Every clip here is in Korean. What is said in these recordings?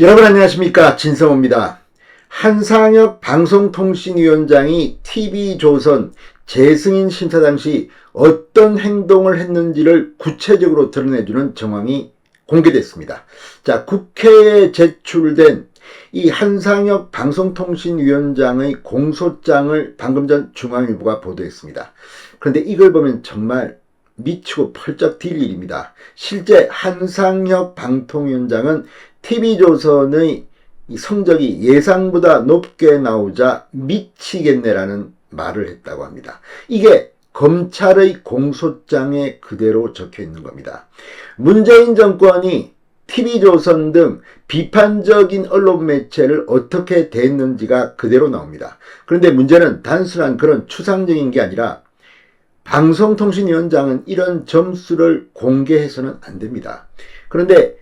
여러분 안녕하십니까 진성호입니다. 한상혁 방송통신위원장이 TV조선 재승인 심사 당시 어떤 행동을 했는지를 구체적으로 드러내주는 정황이 공개됐습니다. 자, 국회에 제출된 이 한상혁 방송통신위원장의 공소장을 방금 전 중앙일보가 보도했습니다. 그런데 이걸 보면 정말 미치고 펄쩍 뛸 일입니다. 실제 한상혁 방통위원장은 TV조선의 이 성적이 예상보다 높게 나오자 미치겠네라는 말을 했다고 합니다. 이게 검찰의 공소장에 그대로 적혀 있는 겁니다. 문재인 정권이 TV조선 등 비판적인 언론 매체를 어떻게 대했는지가 그대로 나옵니다. 그런데 문제는 단순한 그런 추상적인 게 아니라 방송통신위원장은 이런 점수를 공개해서는 안 됩니다. 그런데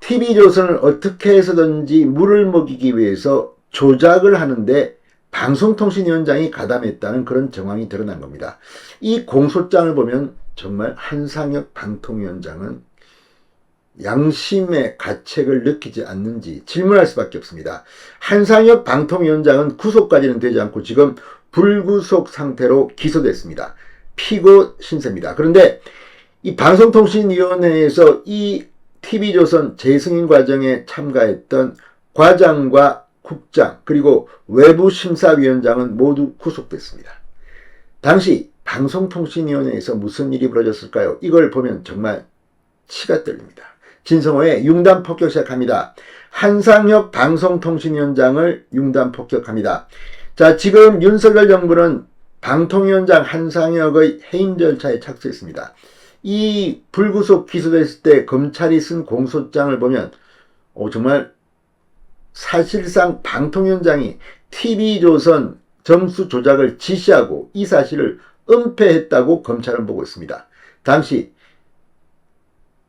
TV조선을 어떻게 해서든지 물을 먹이기 위해서 조작을 하는데 방송통신위원장이 가담했다는 그런 정황이 드러난 겁니다. 이 공소장을 보면 정말 한상혁 방통위원장은 양심의 가책을 느끼지 않는지 질문할 수밖에 없습니다. 한상혁 방통위원장은 구속까지는 되지 않고 지금 불구속 상태로 기소됐습니다. 피고 신세입니다. 그런데 이 방송통신위원회에서 이 TV조선 재승인 과정에 참가했던 과장과 국장 그리고 외부심사위원장은 모두 구속됐습니다. 당시 방송통신위원회에서 무슨 일이 벌어졌을까요? 이걸 보면 정말 치가 떨립니다. 진성호의 융단 폭격 시작합니다. 한상혁 방송통신위원장을 융단 폭격합니다. 자, 지금 윤석열 정부는 방통위원장 한상혁의 해임 절차에 착수했습니다. 이 불구속 기소됐을 때 검찰이 쓴 공소장을 보면 어, 정말 사실상 방통위원장이 TV조선 점수 조작을 지시하고 이 사실을 은폐했다고 검찰은 보고 있습니다. 당시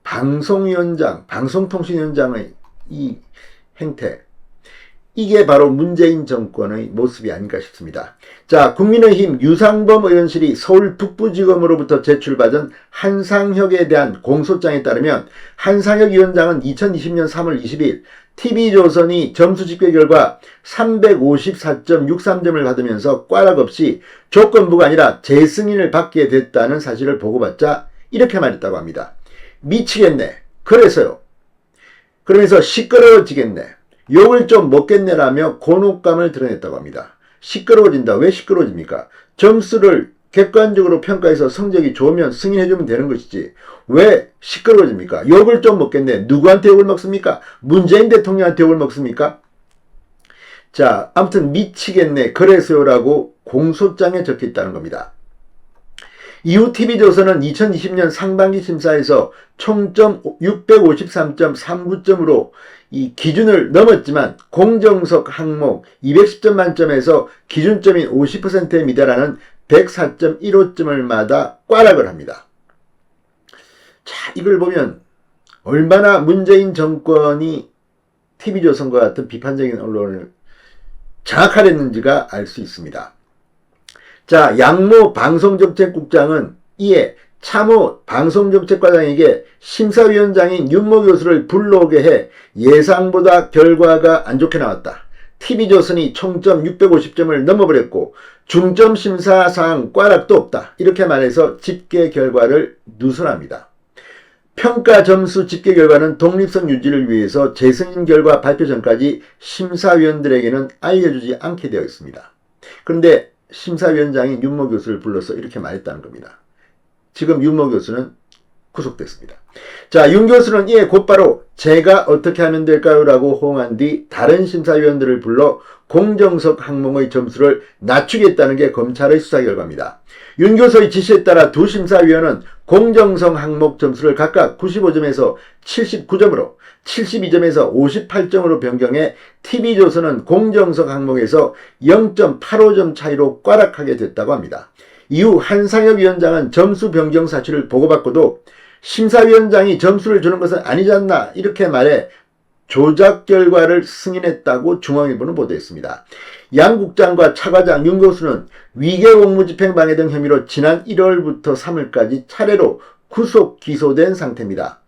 방송위원장, 방송통신위원장의 이 행태, 이게 바로 문재인 정권의 모습이 아닌가 싶습니다. 자, 국민의힘 유상범 의원실이 서울 북부지검으로부터 제출받은 한상혁에 대한 공소장에 따르면 한상혁 위원장은 2020년 3월 20일 TV조선이 점수 집계 결과 354.63점을 받으면서 꽈락 없이 조건부가 아니라 재승인을 받게 됐다는 사실을 보고받자 이렇게 말했다고 합니다. 미치겠네. 그래서요. 그러면서 시끄러워지겠네. 욕을 좀 먹겠네라며 곤혹감을 드러냈다고 합니다. 시끄러워진다. 왜 시끄러워집니까? 점수를 객관적으로 평가해서 성적이 좋으면 승인해주면 되는 것이지. 왜 시끄러워집니까? 욕을 좀 먹겠네. 누구한테 욕을 먹습니까? 문재인 대통령한테 욕을 먹습니까? 자, 아무튼 미치겠네. 그래서요라고 공소장에 적혀 있다는 겁니다. 이후 TV조선은 2020년 상반기 심사에서 총점 653.39점으로 이 기준을 넘었지만 공정석 항목 210점 만점에서 기준점인 50%에 미달하는 104.15점을 마다 꽈락을 합니다. 자, 이걸 보면 얼마나 문재인 정권이 TV조선과 같은 비판적인 언론을 장악하려는지가 알 수 있습니다. 자, 양모 방송정책국장은 이에 참호 방송정책과장에게 심사위원장인 윤모 교수를 불러오게 해 예상보다 결과가 안 좋게 나왔다. TV조선이 총점 650점을 넘어버렸고 중점 심사상 꽈락도 없다. 이렇게 말해서 집계 결과를 누설합니다. 평가 점수 집계 결과는 독립성 유지를 위해서 재승인 결과 발표 전까지 심사위원들에게는 알려주지 않게 되어 있습니다. 그런데 심사위원장인 윤모 교수를 불러서 이렇게 말했다는 겁니다. 지금 윤모 교수는 구속됐습니다. 자, 윤 교수는 이에 곧바로 제가 어떻게 하면 될까요? 라고 호응한 뒤 다른 심사위원들을 불러 공정석 항목의 점수를 낮추겠다는 게 검찰의 수사 결과입니다. 윤 교수의 지시에 따라 두 심사위원은 공정성 항목 점수를 각각 95점에서 79점으로 72점에서 58점으로 변경해 TV조선은 공정석 항목에서 0.85점 차이로 꽈락하게 됐다고 합니다. 이후 한상혁 위원장은 점수 변경 사실을 보고받고도 심사위원장이 점수를 주는 것은 아니지 않나 이렇게 말해 조작 결과를 승인했다고 중앙일보는 보도했습니다. 양 국장과 차 과장, 윤 교수는 위계 공무집행 방해 등 혐의로 지난 1월부터 3월까지 차례로 구속 기소된 상태입니다.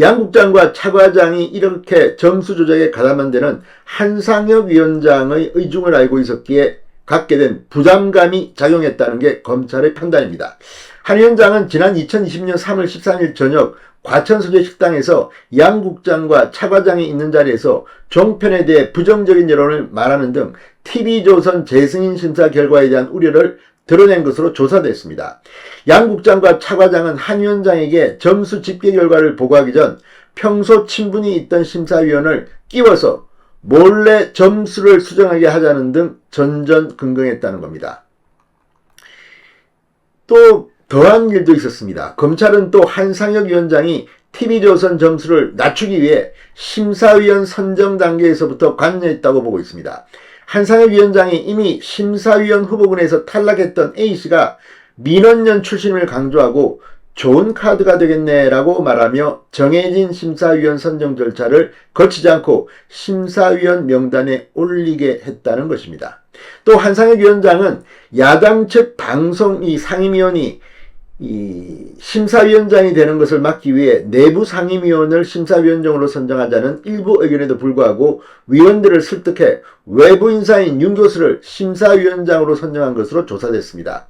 양 국장과 차 과장이 이렇게 점수 조작에 가담한 데는 한상혁 위원장의 의중을 알고 있었기에 갖게 된 부담감이 작용했다는 게 검찰의 판단입니다. 한 위원장은 지난 2020년 3월 13일 저녁 과천소재 식당에서 양 국장과 차 과장이 있는 자리에서 종편에 대해 부정적인 여론을 말하는 등 TV조선 재승인 심사 결과에 대한 우려를 드러낸 것으로 조사됐습니다. 양 국장과 차 과장은 한 위원장에게 점수 집계 결과를 보고하기 전 평소 친분이 있던 심사위원을 끼워서 몰래 점수를 수정하게 하자는 등 전전긍긍했다는 겁니다. 또 더한 일도 있었습니다. 검찰은 또 한상혁 위원장이 TV조선 점수를 낮추기 위해 심사위원 선정 단계에서부터 관여했다고 보고 있습니다. 한상혁 위원장이 이미 심사위원 후보군에서 탈락했던 A씨가 민원연 출신을 강조하고 좋은 카드가 되겠네라고 말하며 정해진 심사위원 선정 절차를 거치지 않고 심사위원 명단에 올리게 했다는 것입니다. 또 한상혁 위원장은 야당 측 방송 이 상임위원이 이 심사위원장이 되는 것을 막기 위해 내부 상임위원을 심사위원장으로 선정하자는 일부 의견에도 불구하고 위원들을 설득해 외부 인사인 윤 교수를 심사위원장으로 선정한 것으로 조사됐습니다.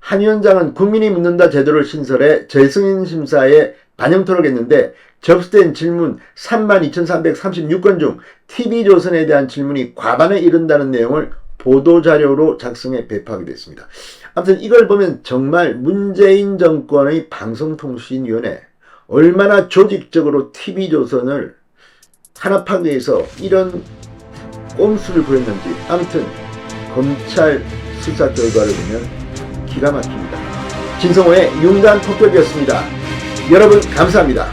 한 위원장은 국민이 묻는다 제도를 신설해 재승인 심사에 반영토록 했는데 접수된 질문 32,336건 중 TV조선에 대한 질문이 과반에 이른다는 내용을 보도자료로 작성해 배포하기도 했습니다. 아무튼 이걸 보면 정말 문재인 정권의 방송통신위원회 얼마나 조직적으로 TV조선을 탄압하기 위해서 이런 꼼수를 부렸는지 아무튼 검찰 수사 결과를 보면 기가 막힙니다. 진성호의 윤단 폭격이었습니다. 여러분 감사합니다.